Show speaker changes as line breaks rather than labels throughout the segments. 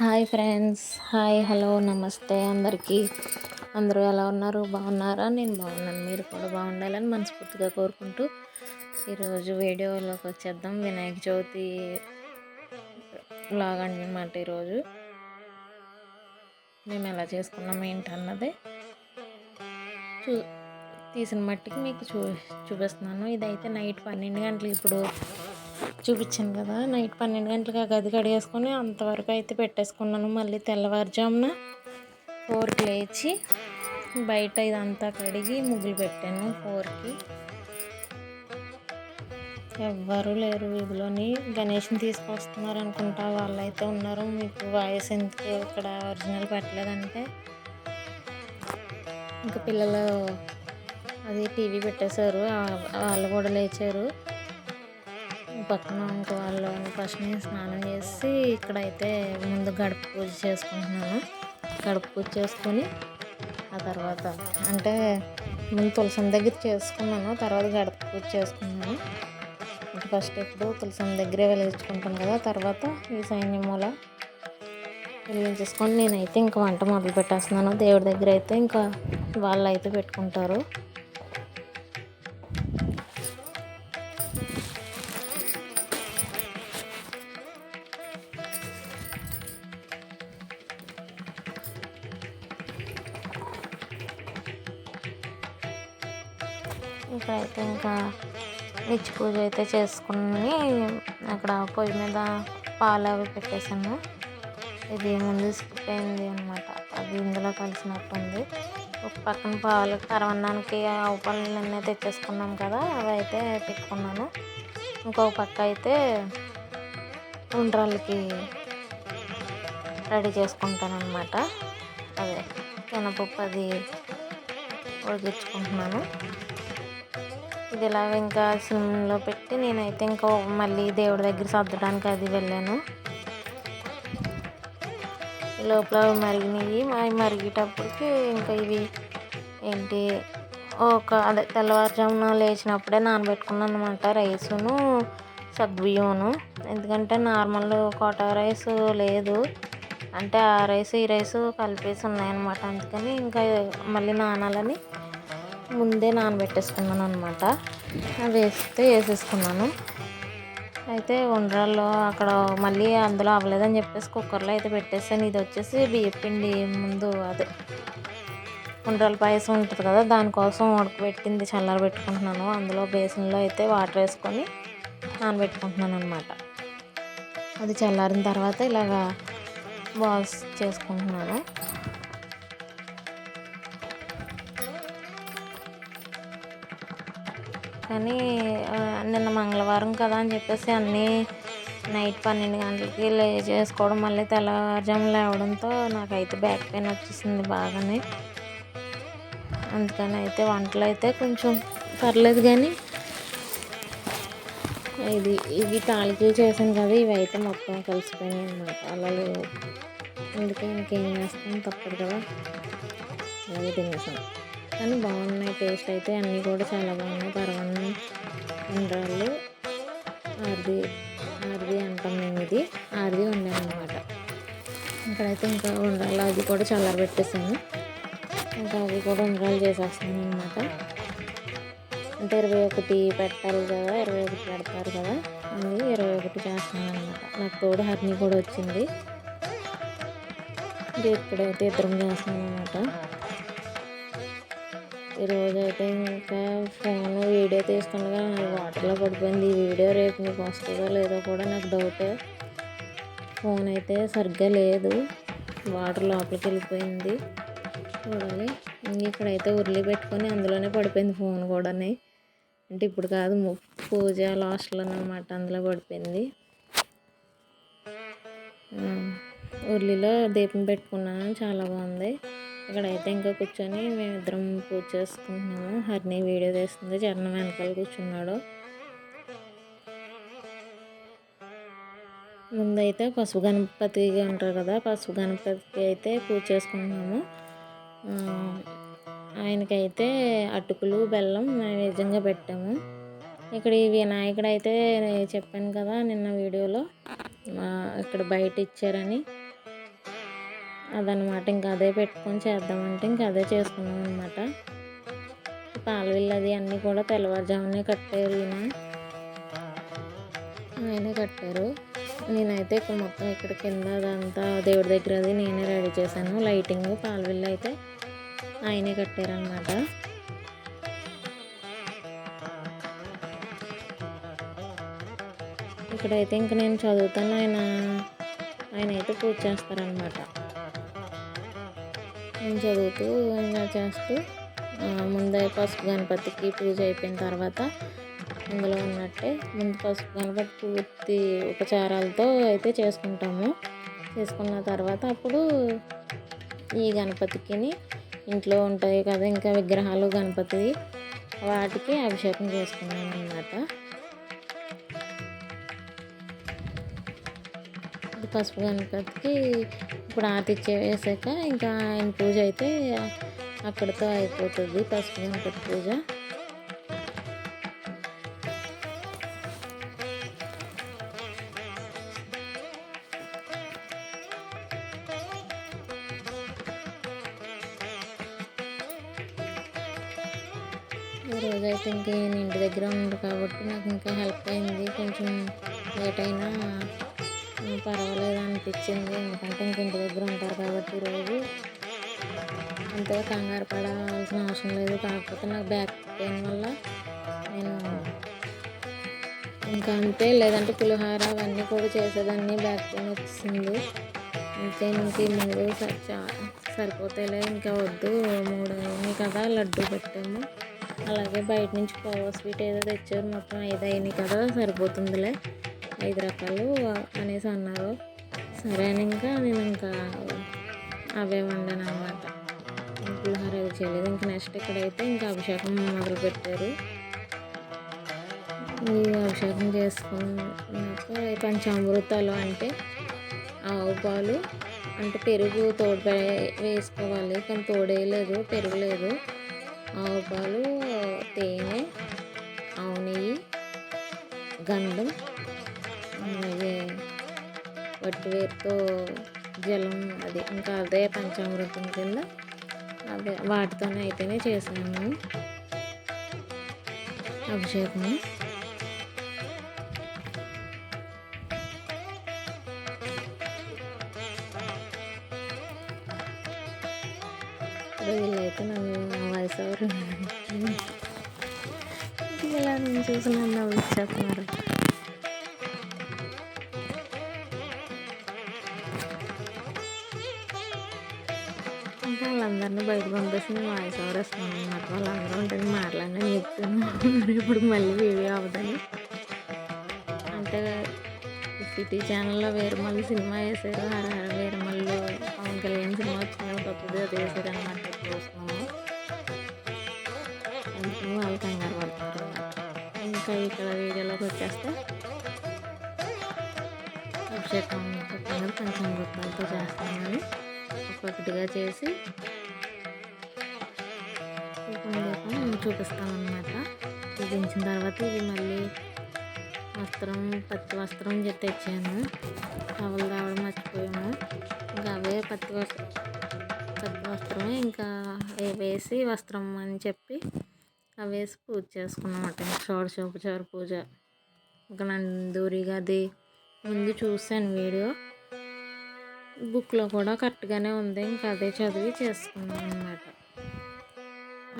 Hi friends. Hi hello నమస్తే అందరికీ. అందరూ ఎలా ఉన్నారు? బాగున్నారా? నేను బాగున్నాను. మీరు కూడా బాగుండాలని మనస్ఫూర్తిగా కోరుకుంటూ ఈరోజు వీడియోలోకి వచ్చేద్దాం. వినాయక చవితి లాగా అనమాట ఈరోజు. మేము ఎలా చేసుకున్నాం ఏంటన్నది చూ తీసిన మట్టికి మీకు చూ చూపిస్తున్నాను. ఇదైతే నైట్ పన్నెండు గంటలు ఇప్పుడు చూపించాను కదా నైట్ పన్నెండు గంటలకు ఆ గది కడిగేసుకొని అంతవరకు అయితే పెట్టేసుకున్నాను. మళ్ళీ తెల్లవారుజామున ఫోర్కి లేచి బయట ఇదంతా కడిగి ముగ్గులు పెట్టాను ఫోర్కి. ఎవ్వరు లేరు వీధిలోని. గణేష్ని తీసుకొస్తున్నారు అనుకుంటా వాళ్ళైతే ఉన్నారు. మీకు వాయిస్ ఎందుకు ఇక్కడ ఒరిజినల్ పెట్టలేదంటే ఇంకా పిల్లలు అది టీవీ పెట్టేశారు. వాళ్ళు కూడా లేచారు. పక్కన ఇంకో వాళ్ళు ఫస్ట్ నేను స్నానం చేసి ఇక్కడైతే ముందు గడప పూజ చేసుకుంటున్నాను గడప పూజ చేసుకొని ఆ తర్వాత అంటే ముందు తులసం దగ్గర చేసుకున్నాను తర్వాత గడప పూజ చేసుకున్నాను అంటే ఫస్ట్ ఎప్పుడు తులసం దగ్గరే వెలిగించుకుంటాను కదా తర్వాత ఈ సైన్యం మూల వెలిగించేసుకొని నేనైతే ఇంకా వంట మొదలు పెట్టేస్తున్నాను దేవుడి దగ్గర అయితే ఇంకా వాళ్ళు అయితే పెట్టుకుంటారు. ఇక్కడైతే ఇంకా నిచ్చి పూజ అయితే చేసుకుని అక్కడ పొయ్యి మీద పాలు అవి పెట్టేసాను ఇది ముందు స్కిప్ అయింది అనమాట అది ఇందులో కలిసినట్టుంది ఒక పక్కన పాలు కరవడానికి ఆవు పాలన్నీ తెచ్చేసుకున్నాం కదా అవి అయితే పెట్టుకున్నాను. ఇంకొక పక్క అయితే ఉండ్రాలకి రెడీ చేసుకుంటాను అనమాట అదే శనగపప్పు అది ఉడికించుకుంటున్నాను. ఇది ఇలాగ ఇంకా సిమ్లో పెట్టి నేనైతే ఇంకా మళ్ళీ దేవుడి దగ్గర సర్దడానికి అది వెళ్ళాను. లోపల మరిగినవి అవి మరిగేటప్పటికి ఇంకా ఇవి ఏంటి ఒక అదే తెల్లవారుజామున లేచినప్పుడే నానబెట్టుకున్నాను అనమాట రైసును సగ్బియ్యమును ఎందుకంటే నార్మల్ కోట రైస్ లేదు. అంటే ఆ రైస్ ఈ రైస్ కలిపేసి ఉన్నాయన్నమాట. అందుకని ఇంకా మళ్ళీ నానాలని ముందే నానబెట్టేసుకున్నాను అనమాట వేస్తే వేసేసుకున్నాను. అయితే ఉండ్రాల్లో అక్కడ మళ్ళీ అందులో అవ్వలేదని చెప్పేసి కుక్కర్లో అయితే పెట్టేసాను. ఇది వచ్చేసి బియ్యపిండి ముందు అదే. ఉండ్రాల పాయసం ఉంటుంది కదా దానికోసం ఉడకబెట్టింది చల్లార పెట్టుకుంటున్నాను. అందులో బేసిన్లో అయితే వాటర్ వేసుకొని నానబెట్టుకుంటున్నాను అనమాట అది చల్లారిన తర్వాత ఇలాగా బాల్స్ చేసుకుంటున్నాను. కానీ నిన్న మంగళవారం కదా అని చెప్పేసి అన్నీ నైట్ పన్నెండు గంటలకి లే చేసుకోవడం మళ్ళీ తెల్లవారుజాము లేవడంతో నాకైతే బ్యాక్ పెయిన్ వచ్చేసింది బాగానే. అందుకని అయితే వంటలు అయితే కొంచెం పర్లేదు కానీ ఇది ఇవి తాలికలు చేశాను కదా ఇవి అయితే మొత్తం కలిసిపోయినాయి అనమాట అలా లేవు. అందుకే ఇంకేం చేస్తాం తప్పదు కదా. అలాగే తినేసాను కానీ బాగున్నాయి టేస్ట్ అయితే అన్నీ కూడా చాలా బాగున్నాయి. పరవన్నం ఉండ్రాళ్ళు ఆర్ది ఆర్ది అంటాం మేము ఇది. ఆర్ది వండాను అనమాట ఇక్కడైతే ఇంకా ఉండ్రాళ్ళు అది కూడా చాలా పెట్టేసాను ఇంకా అవి కూడా ఉండ్రాలు చేసేస్తాను అనమాట అంటే ఇరవై ఒకటి పెట్టాలి కదా ఇరవై ఒకటి పెడతారు కదా అది ఇరవై ఒకటి చేస్తున్నాను అనమాట నాకు తోడు హర్ని కూడా వచ్చింది. ఇప్పుడైతే ఇద్దరం చేస్తున్నాను అనమాట ఈరోజు అయితే ఇంకా ఫోన్ వీడియో తీస్తుండగా వాటర్లో పడిపోయింది. ఈ వీడియో రేపు మీకు వస్తుందో లేదో కూడా నాకు డౌట్ ఫోన్ అయితే సరిగ్గా లేదు. వాటర్ లోపలికి వెళ్ళిపోయింది. చూడాలి. ఇక్కడైతే ఉర్లి పెట్టుకొని అందులోనే పడిపోయింది ఫోన్ కూడా అంటే ఇప్పుడు కాదు పూజ లాస్ట్లో అనమాట అందులో పడిపోయింది. ఉర్లిలో దీపం పెట్టుకున్నాను. చాలా బాగుంది. ఇక్కడైతే ఇంకా కూర్చొని మేమిద్దరం పూజ చేసుకుంటున్నాము. హరిని వీడియో తీస్తుంది. చరణం వెనకాల కూర్చున్నాడు. ముందైతే పసుపు గణపతి ఉంటారు కదా పసుపు గణపతికి అయితే పూజ చేసుకుంటున్నాము. ఆయనకైతే అటుకులు బెల్లం నిజంగా పెట్టాము. ఇక్కడ ఈ వినాయకుడు అయితే చెప్పాను కదా నిన్న వీడియోలో ఇక్కడ బయట ఇచ్చారని అదనమాట. ఇంకా అదే పెట్టుకొని చేద్దామంటే ఇంకా అదే చేసుకున్నాం అనమాట పాలవిల్లు అది అన్నీ కూడా తెల్లవారుజామునే కట్టారు ఈయన. ఆయనే కట్టారు. నేనైతే ఇక్కడ మొత్తం ఇక్కడ కింద అదంతా దేవుడి దగ్గర అది నేనే రెడీ చేశాను. లైటింగ్ పాలవిల్లు అయితే ఆయనే కట్టారనమాట ఇక్కడైతే ఇంక నేను చదువుతాను ఆయన ఆయన అయితే పూజ చేస్తారనమాట నేను చదువుతూ ఇంకా చేస్తూ ముందే పసుపు గణపతికి పూజ అయిపోయిన తర్వాత అందులో ఉన్నట్టే ముందు పసుపు గణపతి పూర్తి ఉపచారాలతో అయితే చేసుకుంటాము. చేసుకున్న తర్వాత అప్పుడు ఈ గణపతికిని ఇంట్లో ఉంటాయి కదా ఇంకా విగ్రహాలు గణపతి వాటికి అభిషేకం చేసుకున్నాను అన్నమాట పసుపు గణపతికి ఇప్పుడు ఆరతి వేసాక ఇంకా ఆయన పూజ అయితే అక్కడితో అయిపోతుంది పసుపు గణపతి పూజ రోజైతే ఇంక నేను ఇంటి దగ్గర ఉంది కాబట్టి నాకు ఇంకా హెల్ప్ అయింది. కొంచెం లేట్ అయినా పర్వాలేదు అనిపించింది. ఎందుకంటే ఇంక ఇంటి దగ్గర ఉంటారు కాబట్టి రోజు అంతగా కంగారు పడాల్సిన అవసరం లేదు. కాకపోతే నాకు బ్యాక్ పెయిన్ వల్ల నేను ఇంకా అంతే. లేదంటే పులిహోర అవన్నీ కూడా చేసేదాన్ని. బ్యాక్ పెయిన్ వచ్చింది. అంతే ఇంక ఈ మూడు సరిపోతేలే సరిపోతాయిలే. ఇంకా వద్దు. మూడు అయినాయి కదా. లడ్డు పెట్టాము. అలాగే బయట నుంచి కోవా స్వీట్ ఏదో తెచ్చారు. మొత్తం ఐదు అయినాయి కదా. సరిపోతుందిలే. ఐదు రకాలు అనేసి అన్నారు. సరే అని ఇంకా నేను ఇంకా అవే వండాను అనమాట పులిహోర అది చేయలేదు. ఇంకా నెక్స్ట్ ఇక్కడైతే ఇంకా అభిషేకం మొదలు పెట్టారు ఈ అభిషేకం చేసుకున్నాక పంచామృతాలు అంటే ఆవు పాలు అంటే పెరుగు తోడు వేసుకోవాలి. కానీ తోడేయలేదు పెరుగు లేదు ఆవు పాలు తేనె ఆవు నెయ్యి గంధం అలాగే వట్టివేరుతో జలం అది ఇంకా అదే పంచామృతం కింద అదే వాటితోనే అయితేనే చేసాను అభిషేకం వీళ్ళైతే నన్ను వాయిస్ ఎవరు ఇలా నేను చూసి నన్ను నవ్విచ్చేస్తున్నారు అందరినీ బయట పంపేసి నేను వాయిస్ ఓవర్ ఇస్తున్నాను అనమాట వాళ్ళందరూ ఉంటుంది మాట్లాడినా చెప్తాను. ఇప్పుడు మళ్ళీ వీడియో అవ్వదని అంటే సిటీ ఛానల్లో వేరుమల్లి సినిమా వేసారు హరహర హర పవన్ కళ్యాణ్ సినిమా వచ్చింది. కొత్తది అది వేసారు అనమాట చూస్తున్నాము. అందుకని వాళ్ళు కంగారు పడుతున్నారు ఇంకా ఇక్కడ వీడియోలోకి వచ్చేస్తే అభిషేకం చెప్పాను పంచామృతాలతో చేస్తామని ఒక్కొక్కటిగా చేసి దీపం దీపం చూపిస్తామన్నమాట చూపించిన తర్వాత ఇది మళ్ళీ వస్త్రం పత్తి వస్త్రం చెప్పి తెచ్చాను. టవల్ రావడం మర్చిపోయాము ఇంకా అవే పత్తి వస్త్రం పత్తి వస్త్రమే ఇంకా వేసి వస్త్రం అని చెప్పి అవి వేసి పూజ చేసుకున్నాం అన్నమాట షోడశోపచార పూజ. ఇంకా నందూరిగా అది ముందు చూశాను వీడియో. బుక్లో కూడా కరెక్ట్గానే ఉంది. ఇంకా అదే చదివి చేసుకున్నాను.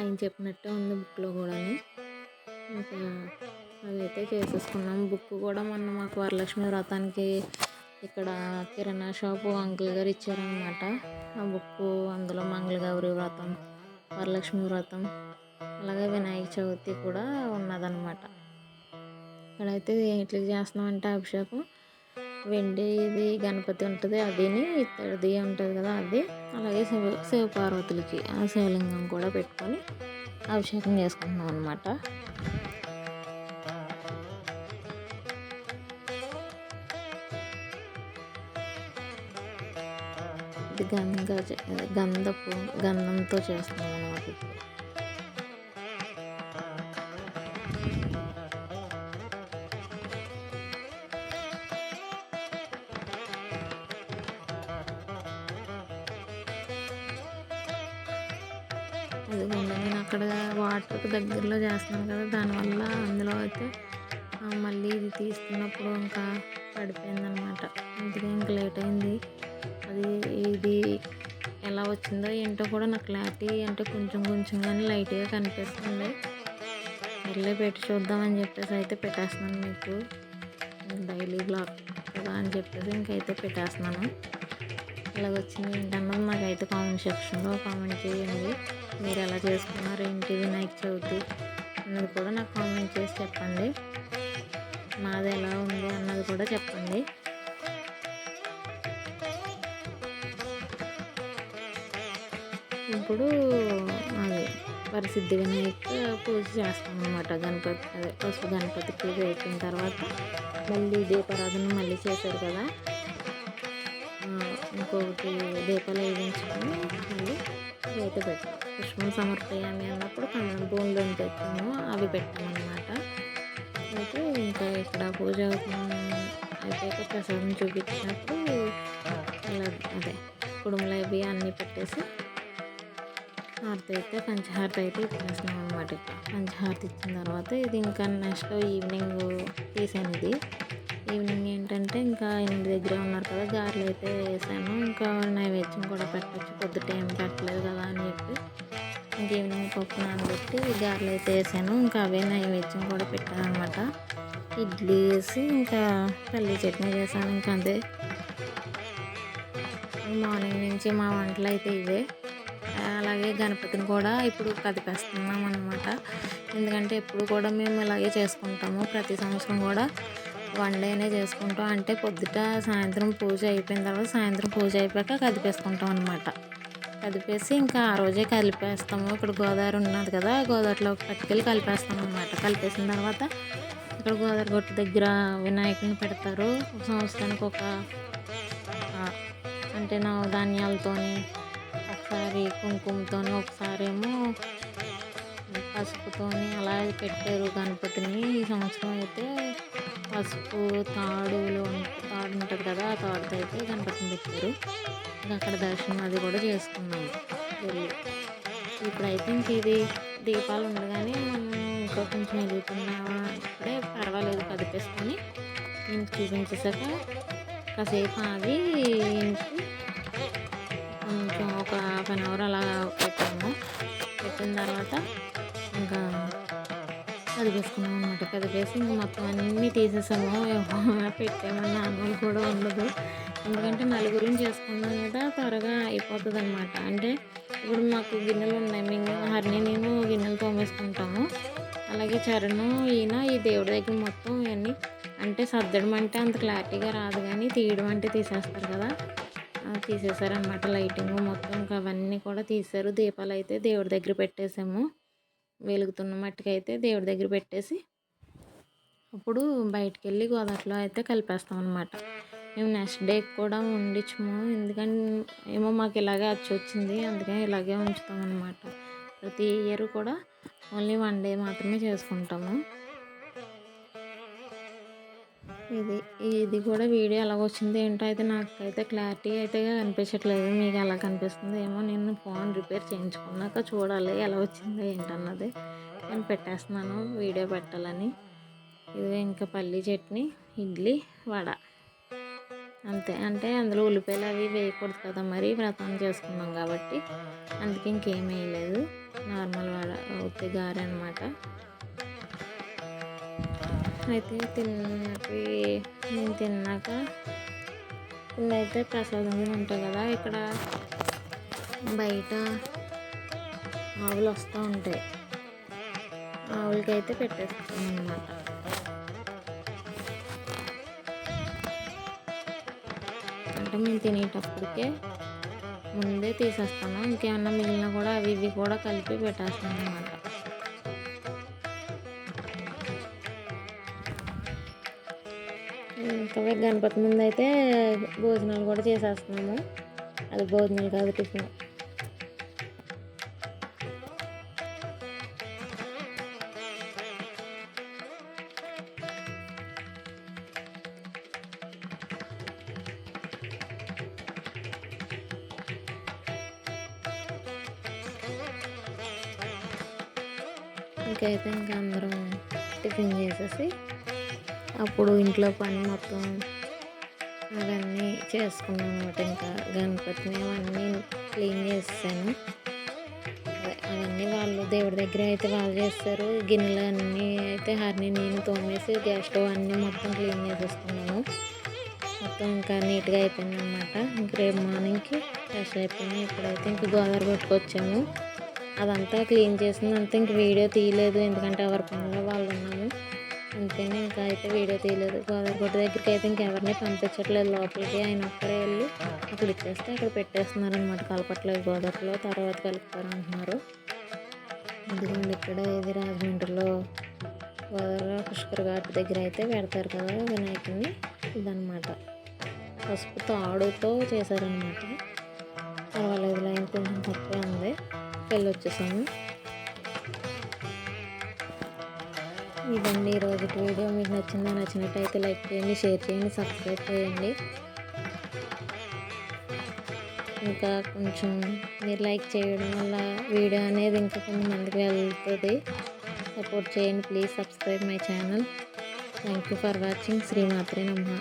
ఆయన చెప్పినట్టే ఉంది బుక్లో కూడా ఇంకా అదైతే చేసేసుకున్నాం. బుక్ కూడా మొన్న మాకు వరలక్ష్మి వ్రతానికి ఇక్కడ కిరాణా షాపు అంకుల్ గారు ఇచ్చారనమాట ఆ బుక్ అందులో మంగళగౌరి వ్రతం వరలక్ష్మి వ్రతం అలాగే వినాయక చవితి కూడా ఉన్నదనమాట ఇక్కడైతే ఎట్లా చేస్తున్నామంటే అభిషేకం. వెండిది గణపతి ఉంటుంది అదిని ఇత్తడిది ఉంటుంది కదా అది. అలాగే శివ శివ పార్వతులకి ఆ శివలింగం కూడా పెట్టుకొని అభిషేకం చేసుకుంటున్నాం అనమాట ఇది గంధ గంధపు గంధంతో చేస్తున్నాం అనమాట దగ్గరలో చేస్తున్నాను కదా దానివల్ల అందులో అయితే మళ్ళీ ఇది తీసుకున్నప్పుడు ఇంకా పడిపోయింది అనమాట అందుకే ఇంకా లేట్ అయింది. అది ఇది ఎలా వచ్చిందో ఏంటో కూడా నాకు క్లారిటీ అంటే కొంచెం కొంచెం కానీ లైట్గా కనిపిస్తుంది. వెళ్ళి పెట్టి చూద్దామని చెప్పేసి అయితే పెట్టేస్తున్నాను మీకు. డైలీ బ్లాగ్ కదా అని చెప్పేసి ఇంకైతే పెట్టేస్తున్నాను. ఇలాగ వచ్చింది ఏంటన్నది నాకైతే కామెంట్ సెక్షన్లో కామెంట్ చేయండి. మీరు ఎలా చేసుకున్నారు ఏంటి వినాయక చవితి అన్నది కూడా నాకు కామెంట్ చేసి చెప్పండి. మాది ఎలా ఉంది అన్నది కూడా చెప్పండి. ఇప్పుడు అది పరిశుద్ధి వినాయక పూజ చేస్తాం అనమాట గణపతి అదే పసుపు గణపతి పూజ అయిపోయిన తర్వాత మళ్ళీ దీపారాధన మళ్ళీ చేశారు కదా. ఒకటి దీపాలు వేయించుకొని మళ్ళీ బయట పెట్టాం పుష్పం సమర్పయామి అన్నప్పుడు కన్నం బోన్లు తెచ్చాము అవి పెట్టామన్నమాట. అయితే ఇంకా ఇక్కడ పూజ అయిపోయాక ప్రసాదం చూపించినప్పుడు అలా అదే కుడుములు అవి అన్నీ పెట్టేసి హారతి అయితే పంచహారతి అయితే ఇచ్చేసినాం అనమాట పంచహారతి ఇచ్చిన తర్వాత ఇది ఇంకా నెక్స్ట్ ఈవినింగ్ తీసాను ఇది ఈవినింగ్ ఏంటంటే ఇంకా ఇంటి దగ్గర ఉన్నారు కదా గారెలు అయితే వేసాను. ఇంకా నైవేద్యం కూడా పెట్టచ్చు పొద్దుట ఏం పెట్టలేదు కదా అని చెప్పి. ఇంక ఈవినింగ్ పప్పు నానబెట్టి గారెలు అయితే వేసాను. ఇంకా అవే నైవేద్యం కూడా పెట్టాను అనమాట ఇడ్లీ వేసి ఇంకా పల్లి చట్నీ చేశాను ఇంకా అంతే. మార్నింగ్ నుంచి మా వంటలు అయితే ఇవే. అలాగే గణపతిని కూడా ఇప్పుడు కదిపేస్తున్నాం అనమాట ఎందుకంటే ఎప్పుడు కూడా మేము ఇలాగే చేసుకుంటాము. ప్రతి సంవత్సరం కూడా వన్ డేనే చేసుకుంటాం. అంటే పొద్దుట సాయంత్రం పూజ అయిపోయిన తర్వాత సాయంత్రం పూజ అయిపోయాక కదిపేసుకుంటాం అనమాట కదిపేసి ఇంకా ఆ రోజే కలిపేస్తాము. ఇక్కడ గోదావరి ఉన్నది కదా గోదావరిలో పట్టుకెళ్ళి కలిపేస్తాం అనమాట కలిపేసిన తర్వాత ఇక్కడ గోదావరి గొట్టు దగ్గర వినాయకుని పెడతారు. సంవత్సరానికి ఒక అంటే అంటే నవధాన్యాలతోని ఒకసారి కుంకుమతోని ఒకసారి ఏమో పసుపుతోని అలా పెట్టారు గణపతిని. ఈ సంవత్సరం అయితే పసుపు తాడులో తాడు ఉంటుంది కదా ఆ తాడుతో అయితే గణపతిని పెట్టారు. అక్కడ దర్శనం అది కూడా చేసుకున్నాము వెళ్ళి. ఇప్పుడైతే ఇంక ఇది దీపాలు ఉండగానే మనం ఇంకా కొంచెం వెలుగుతున్నావా ఇప్పుడే పర్వాలేదు కదిపేసుకొని ఇంటికి చూపించేసాక కాసేపు ఆగి ఇంటికి కొంచెం ఒక హాఫ్ అన్ అవర్ అలా పెట్టాము. పెట్టిన తర్వాత కదిపేసుకున్నాం అనమాట కదిపేసి ఇంక మొత్తం అన్నీ తీసేసాము పెట్టామన్న అన్నం కూడా ఉండదు. ఎందుకంటే నలుగురిని చేసుకున్నాం కదా త్వరగా అయిపోతుంది అనమాట అంటే ఇప్పుడు మాకు గిన్నెలు ఉన్నాయి. మేము హరిని నేను గిన్నెలు తోమేసుకుంటాము. అలాగే చరణం ఈయన ఈ దేవుడి దగ్గర మొత్తం ఇవన్నీ అంటే సర్దడం అంటే అంత క్లారిటీగా రాదు కానీ తీయడం అంటే తీసేస్తారు కదా. తీసేసారనమాట తీసేశారనమాట లైటింగ్ మొత్తం. ఇంకా అవన్నీ కూడా తీశారు దీపాలు అయితే దేవుడి దగ్గర పెట్టేసాము. వెలుగుతున్న మట్టుకైతే దేవుడి దగ్గర పెట్టేసి అప్పుడు బయటికి వెళ్ళి గోదాట్లో అయితే కలిపేస్తాం అనమాట మేము నెక్స్ట్ డే కూడా వండించము. ఎందుకంటే ఏమో మాకు ఇలాగే వచ్చి వచ్చింది. అందుకని ఇలాగే ఉంచుతాం అనమాట ప్రతి ఇయర్ కూడా ఓన్లీ వన్ డే మాత్రమే చేసుకుంటాము. ఇది ఇది కూడా వీడియో ఎలా వచ్చింది ఏంటో అయితే నాకైతే క్లారిటీ అయితే కనిపించట్లేదు. మీకు ఎలా కనిపిస్తుంది ఏమో నేను ఫోన్ రిపేర్ చేయించుకున్నాక చూడాలి ఎలా వచ్చిందో ఏంటన్నది నేను పెట్టేస్తున్నాను వీడియో పెట్టాలని. ఇది ఇంకా పల్లి చట్నీ ఇడ్లీ వడ. అంతే అంటే అందులో ఉల్లిపాయలు అవి వేయకూడదు కదా మరి వ్రతం చేసుకున్నాం కాబట్టి. అందుకే ఇంకేం వేయలేదు. నార్మల్ వడ ఉత్తి గారె అనమాట అయితే తిన్నవి నేను తిన్నాక కొన్ని అయితే ప్రసాదంగా ఉంటాయి కదా ఇక్కడ బయట ఆవులు వస్తూ ఉంటాయి. ఆవులకి అయితే పెట్టేస్తాం అనమాట అంటే మేము తినేటప్పటికే ముందే తీసేస్తాను. ఇంకేమన్నా మిగిలిన కూడా అవి ఇవి కూడా కలిపి పెట్టేస్తాను అనమాట ఇంకా గణపతి ముందు అయితే భోజనాలు కూడా చేసేస్తున్నాము. అది భోజనాలు కాదు టిఫిన్. ఇంకైతే ఇంకా అందరం టిఫిన్ చేసేసి అప్పుడు ఇంట్లో పని మొత్తం అవన్నీ చేసుకున్నాను అనమాట ఇంకా గణపతిని అవన్నీ క్లీన్ చేసాను అవన్నీ వాళ్ళు దేవుడి దగ్గర అయితే వాళ్ళు చేస్తారు. గిన్నెలు అన్నీ అయితే హరిని నేను తోమేసి గ్యాస్ స్టవ్ అన్నీ మొత్తం క్లీన్ చేసేసుకున్నాను. మొత్తం ఇంకా నీట్గా అయిపోయింది అనమాట ఇంక రేపు మార్నింగ్కి ఫ్రెష్ అయిపోయినాయి. ఇప్పుడైతే ఇంక గోదావరి కొట్టుకొచ్చాము అదంతా క్లీన్ చేసిందంతా ఇంక వీడియో తీయలేదు. ఎందుకంటే ఎవరి పనిలో వాళ్ళు ఉన్నాము అంతేనే ఇంకా అయితే వీడియో తీయలేదు. గోదావరి కొట్టు దగ్గరికి అయితే ఇంకెవరిని పంపించట్లేదు. లోపలికి ఆయన ఒక్కడే వెళ్ళి అక్కడ ఇచ్చేస్తే అక్కడ పెట్టేస్తున్నారు అనమాట కలపట్లేదు గోదావరిలో. తర్వాత కలుపుతారు అంటున్నారు అందుకని ఇక్కడ ఇది రాజమండ్రిలో గోదావరి పుష్కర్ ఘాట్ దగ్గర అయితే పెడతారు కదా వినాయకుడిని ఇదనమాట పసుపు తాడుతో చేశారనమాట పర్వాలేదు లైన్ కొంచెం తక్కువ ఉంది. వెళ్ళి వచ్చేసాము ఇదండి ఈరోజు వీడియో. మీకు నచ్చిందా నచ్చినట్టయితే లైక్ చేయండి షేర్ చేయండి సబ్స్క్రైబ్ చేయండి. ఇంకా కొంచెం మీరు లైక్ చేయడం వల్ల వీడియో అనేది ఇంకా కొంతమందికి వెళ్తుంది. సపోర్ట్ చేయండి please subscribe my channel. Thank you for watching. శ్రీమాత్రే నమ్మ